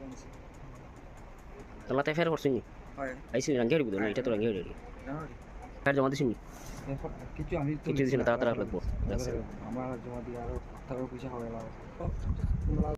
বানাইছি তোমাতে ফের করছিস নি? আইসি রাঙ্গি হইব না? এটা তো রাঙ্গি জানুয়ারি ফের জমা দিছিস নি? কিছু আমি তো কিছু দিছি না, তাড়াতাড়ি লাগবো। আমার জমা দিয়ে আরও টাকা পয়সা হবে লাগবে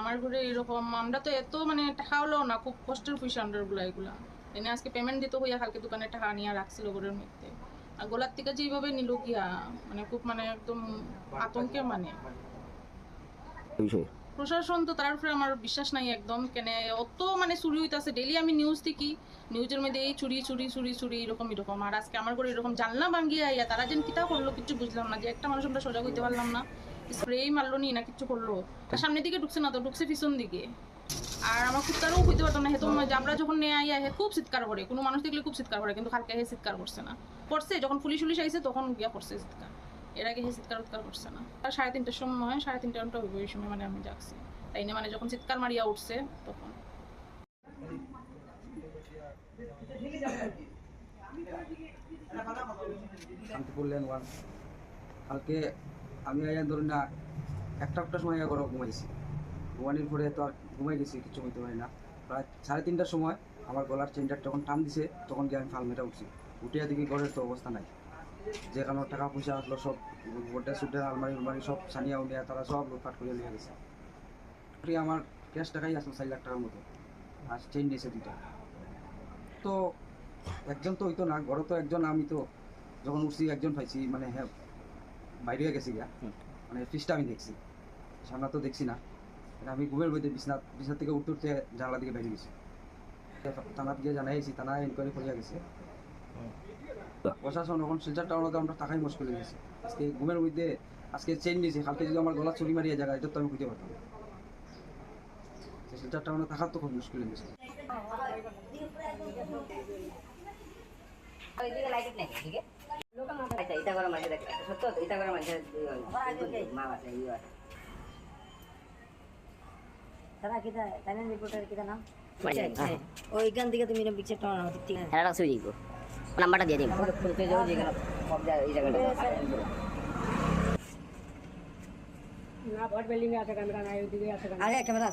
আমার তো এত মানে টাকা হলো না, খুব কষ্টের পয়সা আমরা গুলা এগুলা। এনে আজকে পেমেন্ট দিতে হইয়া কালকে দোকানে টাকা নিয়ে রাখছিল ঘরের মধ্যে। আর গোলার থেকে যেভাবে নিল গিয়া মানে খুব মানে একদম আতঙ্কে মানে। প্রশাসন তো তার উপরে আমার বিশ্বাস নাই একদম। কেন অত মানে চুরি হইতেছে। ডেলি আমি নিউজ দেখি। নিউজের মধ্যে এই চুরি চুরি চুরি চুরি, এরকম এরকম। আর আজকে আমার করে এরকম জানলা ভাঙ্গিয়া আইয়া তারা যেন কিতা করল কিছু বুঝলাম না যে একটা মানুষ আমরা সোজা হইতে পারলাম না। স্প্রেই মারলো নি না কিছু করল। সামনের দিকে ঢুকছে না তো, ঢুকছে পিছন দিকে। আর আমার কুত্তারও হইতে পারতাম না। হেতু আমরা যখন নিয়ে আইয়া হে খুব চিৎকার করে। কোনো মানুষ দেখলে খুব চিৎকার করে, কিন্তু কালকে হে চিৎকার করছে না। করছে, যখন পুলিশ উলিশ আইছে তখন গিয়া করছে চিৎকার। এর আগে চিৎকার উৎকার করছে না। আর সাড়ে তিনটার সময় সাড়ে তিনটা ঘণ্টা এই সময় মানে আমি যাচ্ছি। তাই না? মানে যখন চিৎকার মারিয়া উঠছে, তখন। কালকে আমি আইয়া ধরুন না, একটা একটা সময় আইয়া ঘরে ঘুমাইছি। ঘুমানির পরে তো আর ঘুমাই গেছি, কিছু হইতে পারি না। প্রায় সাড়ে তিনটার সময় আমার গলার চেনটা যখন টান দিছে, তখন গিয়ে আমি ফালমেটা উঠছি। উঠিয়া দেখি ঘরের তো অবস্থা নাই। যে টাকা পয়সা আসলো সব গোটা সুটে আলমারি আলমারি সব সানিয়া উনিয়া তারা সব লুটপাট করে নিয়ে গেছে। আমার ক্যাশ টাকাই আসলো চার লাখ টাকার মতো। আর চেন নিয়েছে দুইটা। তো একজন তো হইতো না ঘরে তো একজন আমি তো যখন উঠছি একজন পাইছি মানে হ্যাঁ বাইরে গেছি গিয়া। মানে ফিসটা আমি দেখছি। সামনে তো দেখছি না। আমি ঘুমের বইতে বিছনা বিছনা থেকে উঠতে উঠতে জানলা দিকে বেরিয়ে গেছি। থানা দিয়ে জানাইছি থানা ইনকোয়ারি করিয়া গেছে। প্রশাসন এখন শিলচার টাউনতে আমরা টাকাই মুশকিল হয়ে গেছে। আজকে ঘুমের মধ্যে, আজকে চেন নিয়েছে কালকে যদি আমার গলা চুরি মারিয়া জায়গা এটা তো আমি খুঁজে পারতাম। তো টাউনে থাকার তো খুব মুশকিল হয়ে ওইখান থেকে তুমি পিকচার টানো না ঠিক আছে নাম্বারটা দিয়ে দিন। খুলতে যাও যেখানে সব জায়গায় এই জায়গাটা না ভট বিল্ডিং এ আছে ক্যামেরা নাই ওইদিকে আছে ক্যামেরা। আছে। ক্যামেরা